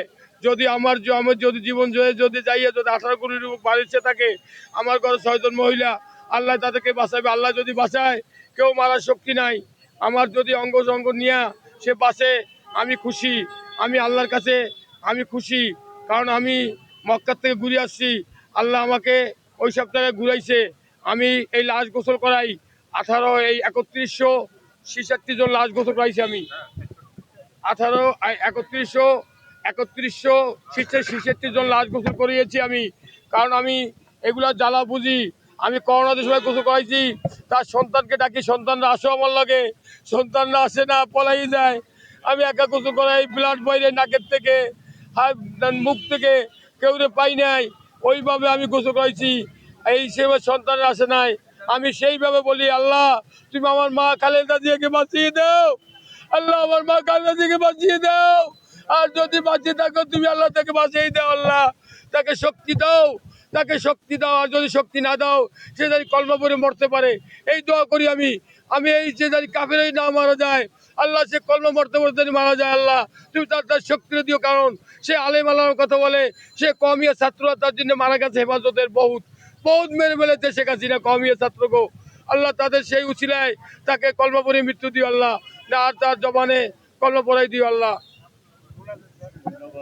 যায়, যদি আমার আমার যদি জীবন জয়ে যদি যাইয়ে যদি আঠারো উপর বাড়িছে থাকে, আমার ঘরে ছয়জন মহিলা, আল্লাহ তাদেরকে বাঁচাবে। আল্লাহ যদি বাঁচায়, কেউ মারার শক্তি নাই। আমার যদি অঙ্গ সঙ্গ নিয়ে সে বাঁচে, আমি খুশি। আমি আল্লাহর কাছে, আমি খুশি। কারণ আমি মক্কার থেকে ঘুরে আসছি। আল্লাহ আমাকে ওই সপ্তাহে ঘুরাইছে। আমি এই লাশ গোসল করাই। আঠারো, এই একত্রিশশো ছিষট্টি জন লাশ গোসল করাইছি আমি। আঠারো একত্রিশশো একত্রিশশো ছিষট্টি জন লাশ গোসল করিয়েছি আমি। কারণ আমি এগুলা জ্বালা বুঝি। আমি করোনাদের সময় গোসল করাইছি। তার সন্তানকে ডাকি, সন্তানরা আসো আমার লাগে। সন্তানরা আসে না, পলাই যায়। আমি একা গোসল করাই ব্লাড বাইরে নাকের থেকে মুখ থেকে। কেউ পাই নাই। ওইভাবে আমি গোসল করাইছি। এই হিসেবে সন্তানরা আসে নাই। আমি সেইভাবে বলি, আল্লাহ, তুমি আমার মা খালেদা দিয়েকে বাঁচিয়ে দাও। আল্লাহ, আমার মা কান্না থেকে বাঁচিয়ে দাও। আর যদি বাঁচিয়ে থাকো, তুমি আল্লাহ তাকে বাঁচিয়ে দাও, আল্লাহ। তাকে শক্তি দাও। তাকে শক্তি দাও, আর যদি শক্তি না দাও, সে যদি পরে মরতে পারে। এই দোয়া করি আমি। আমি এই যে যদি কাফেরই না মারা যায়, আল্লাহ সে কলমা মরতে মরতে যদি মারা যায়, আল্লাহ, তুমি তার তার শক্তি দিও। কারণ সে আলেম আল্লাহর কথা বলে, সে কমিয়া ছাত্ররা তার জন্য মারা গেছে হেফাজতের বহুত। বহুত মেরে মেরেছে শেখ হাসিনা কমিয়া ছাত্রকে আল্লাহ তাদের সেই উচিলায় তাকে কলমা পরে মৃত্যু দিও, আল্লাহ। না আর তার জবানে কলমা পড়াই দিও, আল্লাহ।